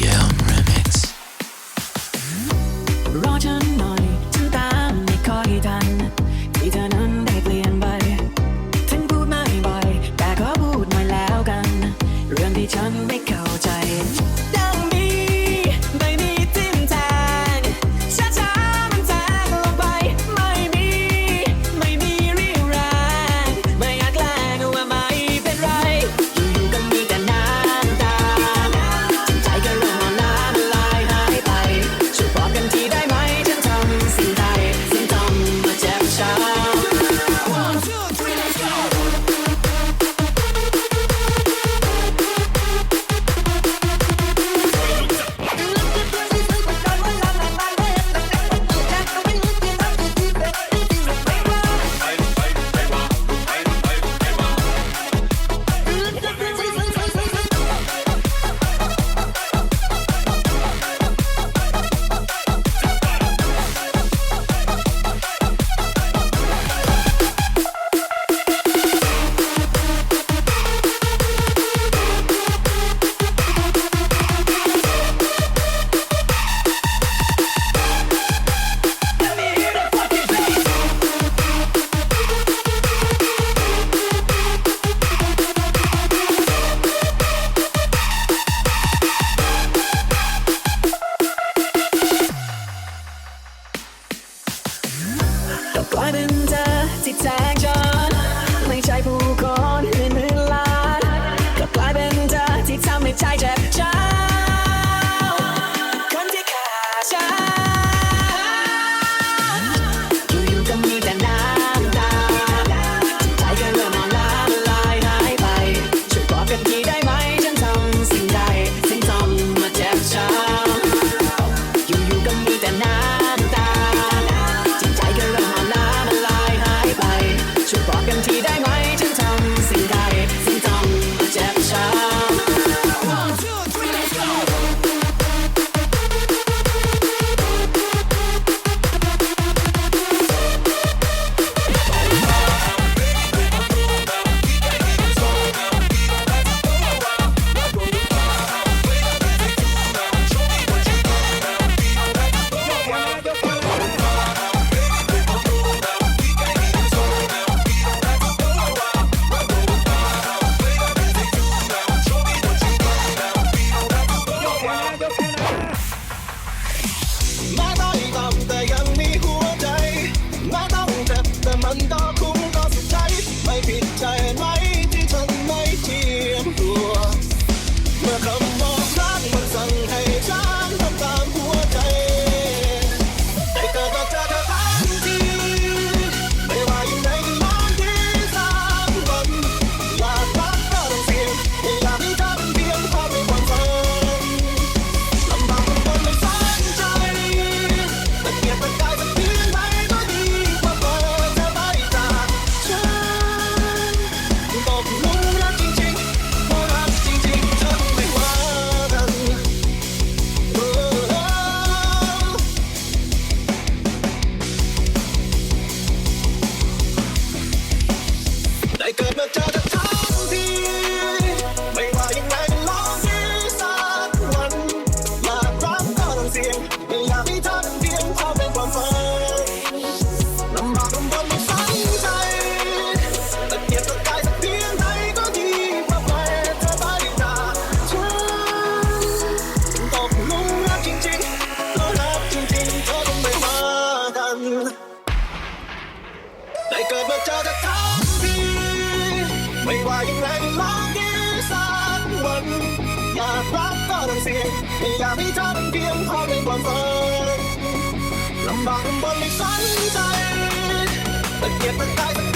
Yeah. เสียงไม่อยากให้ทำเพียงพอในความฝันลำบากลำบนในสันใจตะเกียกตะกาย